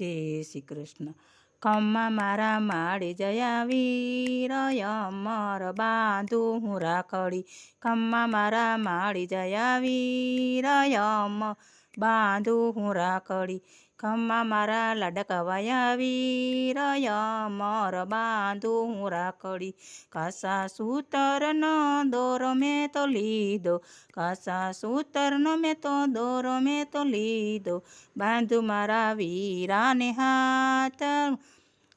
જય શ્રી કૃષ્ણ. ખમ્મા મારા માડી જયા વીર અમર બાંધુ હું રાખડી. ખમ્મા મારા માડી જયા વીર અમ બાંધુ હું રાખડી. ખમ્મા મારા લાડા કવાયા અમર મર બાંધું રાખડી. કાસા સૂતરનો દોરો મેં તો લીધો કાસા સૂતરનો મેં તો દોરો મેં તો લીધો. બાંધુ મારા વીરાને હાથ,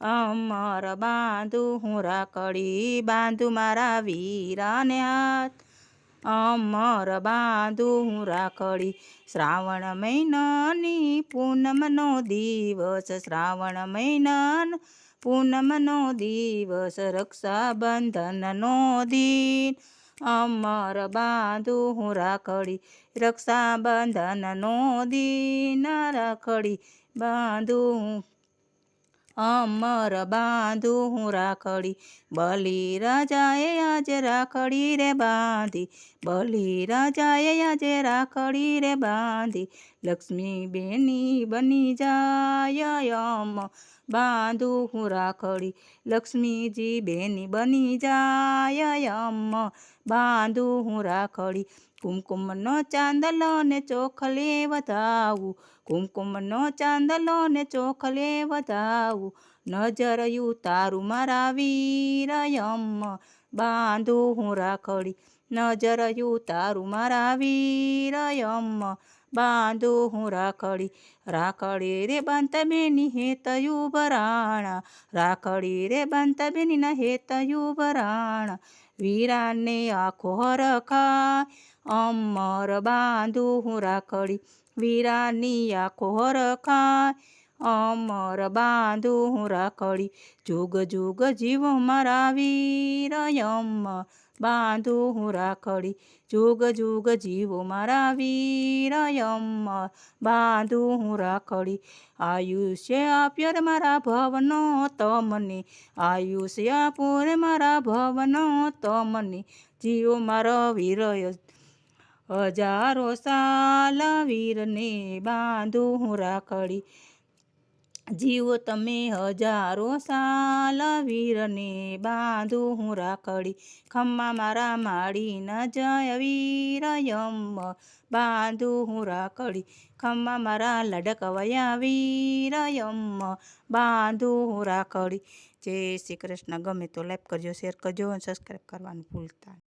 અમર બાંધુ હું રાખડી. બાંધુ મારા વીરાને હાથ અમર બાંધુ રાખડી. શ્રાવણ મહિનાની પૂનમનો દિવસ, શ્રાવણ મહિના પૂનમનો દિવસ, રક્ષાબંધનનો દિન. અમર બાંધુ રાખડી, રક્ષાબંધનનો દિન. રાખડી બાંધુ અમર બાંધુ હું રાખડી. બલી રાજાએ આજે રાખડી રે બાંધી. બલી રાજાએ આજે રાખડી રે બાંધી. લક્ષ્મી બેની બની જાય અમ બાંધુ હું રાખડી. લક્ષ્મીજી બેની બની જાય અમ બાંધુ હું રાખડી. કુમકુમનો ચાંદલો ને ચોખલે વધાવું કુમકુમનો ચાંદલો ને ચોખલે વધાવું નજર તારું મારા વીર અમ બાંધુ હું રાખડી. નજરયું તારું મારા વીર અમ બાંધુ હું રાખડી રાખડી રે બાંધતા બેની હેતયું ભરાણા, રાખડી રે બાંધતા બેનીના હેતયું ભરાણા, વીરાને આખો હરખાય, અમર બાંધુ હું રાખડી, વીરાની આખો હરખાય અમર બાંધુ હું રાખડી જુગ જુગ જીવો મારા વીર અમ બાંધુ હું રાખડી જુગ જુગ જીવો મારા વીર અમ બાંધુ હું રાખડી આયુષ્ય આપ્યો રે મારા ભવનો તમને આયુષ્ય આપો રે મારા ભવનો તમને જીવો મારો વીર હજારો સાલ વીરને બાંધુ હું રાખડી જીવો તમે હજારો સાલ વીરને બાંધો હું રાખડી. ખમ્મા મારા માળીના જય વીર યમ, બાંધો હું રાખડી. ખમ્મા મારા લડકવયા વીર યમ, બાંધો હું રાખડી. જય શ્રી કૃષ્ણ. ગમે તો લાઈક કરજો શેર કરજો અને સબસ્ક્રાઈબ કરવાનું ભૂલતા